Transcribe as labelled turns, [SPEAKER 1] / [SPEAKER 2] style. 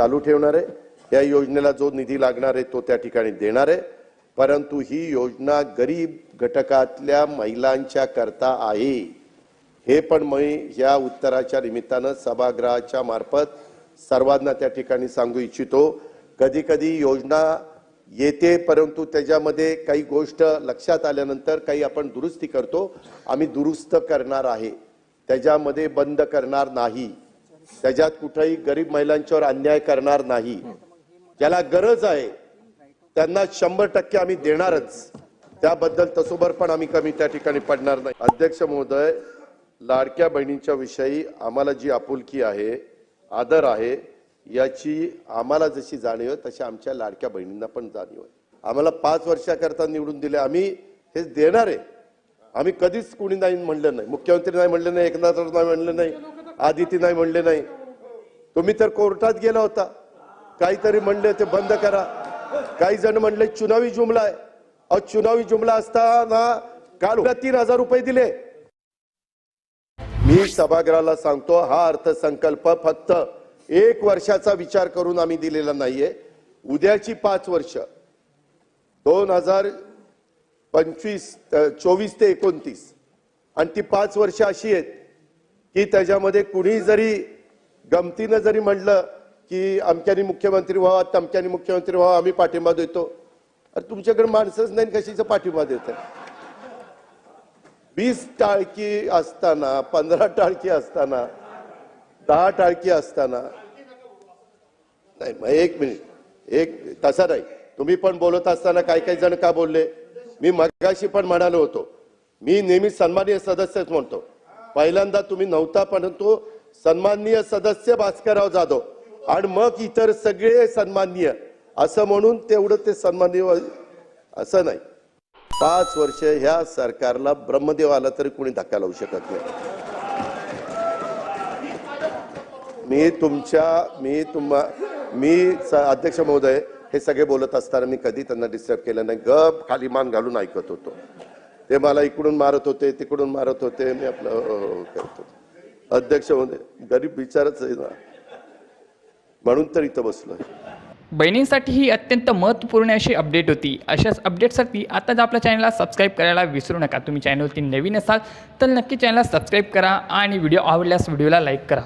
[SPEAKER 1] चालू ठेवणार आहे. या योजनेला जो निधी लागणार आहे तो त्या ठिकाणी देणार आहे. परंतु ही योजना गरीब घटकातल्या महिलांच्या करता आहे. हे पण मी या उत्तराच्या निमित्तानं सभागृहाच्या मार्फत सर्वांना त्या ठिकाणी सांगू इच्छितो. कधी कधी योजना येते परंतु त्याच्यामध्ये काही गोष्ट लक्षात आल्यानंतर काही आपण दुरुस्ती करतो. आम्ही दुरुस्त करणार आहे. त्याच्यामध्ये बंद करणार नाही. त्याच्यात कुठेही गरीब महिलांच्यावर अन्याय करणार नाही. ज्याला गरज आहे त्यांना शंभर टक्के आम्ही देणारच. त्याबद्दल तसोबर पण आम्ही कमी त्या ठिकाणी पडणार नाही. अध्यक्ष महोदय लाडक्या बहिणींच्या विषयी आम्हाला जी आपुलकी आहे आदर आहे याची आम्हाला जशी जाणीव आहे तशी आमच्या लाडक्या बहिणींना पण जाणीव आहे. आम्हाला पाच वर्षाकरता निवडून दिले आम्ही हे देणार आहे. आम्ही कधीच कुणी नाही म्हणलं नाही. मुख्यमंत्री नाही म्हणले नाही एकनाथ नाही म्हणलं नाही. आदिती नाही म्हणले नाही. तुम्ही तर कोर्टात गेला होता. काहीतरी म्हणले ते बंद करा. काही जण म्हणले चुनावी जुमला आहे. अहो चुनावी जुमला असताना काल तीन हजार रुपये दिले. मी सभागृहाला सांगतो हा अर्थसंकल्प फक्त एक वर्षाचा विचार करून आम्ही दिलेला नाहीये. उद्याची पाच वर्ष. दोन हजार पंचवीस चोवीस ते एकोणतीस. आणि ती पाच वर्ष अशी आहेत. की त्याच्यामध्ये कुणी जरी गमतीनं जरी म्हणलं की अमक्यानी मुख्यमंत्री व्हावा तमक्यानी मुख्यमंत्री व्हावा आम्ही पाठिंबा देतो. अरे तुमच्याकडे माणसंच नाही कशीचं पाठिंबा देत वीस टाळकी असताना पंधरा टाळकी असताना दहा टाळकी असताना. नाही मग एक मिनिट. एक तसा नाही. तुम्ही पण बोलत असताना काही काही जण का बोलले? मी मगाशी पण म्हणालो होतो. मी नेहमी सन्मानीय सदस्यच म्हणतो. पहिल्यांदा तुम्ही नव्हता परंतु सन्माननीय सदस्य भास्करराव जाधव. आणि मग इतर सगळे सन्माननीय. असं म्हणून तेवढं ते सन्माननीय असं नाही. पाच वर्ष ह्या सरकारला ब्रह्मदेव आला तरी कोणी धक्का लावू शकत नाही. मी तुमच्या मी तुम्हा मी स- अध्यक्ष महोदय हे सगळे बोलत असताना मी कधी त्यांना डिस्टर्ब केलं नाही. गप खाली मान घालून ऐकत होतो. ते मला इकडून मारत होते तिकडून मारत होते मी आपलं हो, हो, हो, करत होतो. अध्यक्ष महोदय गरीब विचारच आहे ना. म्हणून तर इथं बसलोय.
[SPEAKER 2] बहिणींसाठी ही अत्यंत महत्त्वपूर्ण अशी अपडेट होती. अशाच अपडेटसाठी आताच आपल्या चॅनलला सबस्क्राईब करायला विसरू नका. तुम्ही चॅनलवरती नवीन असाल तर नक्की चॅनलला सबस्क्राईब करा आणि व्हिडिओ आवडल्यास व्हिडिओला लाईक करा.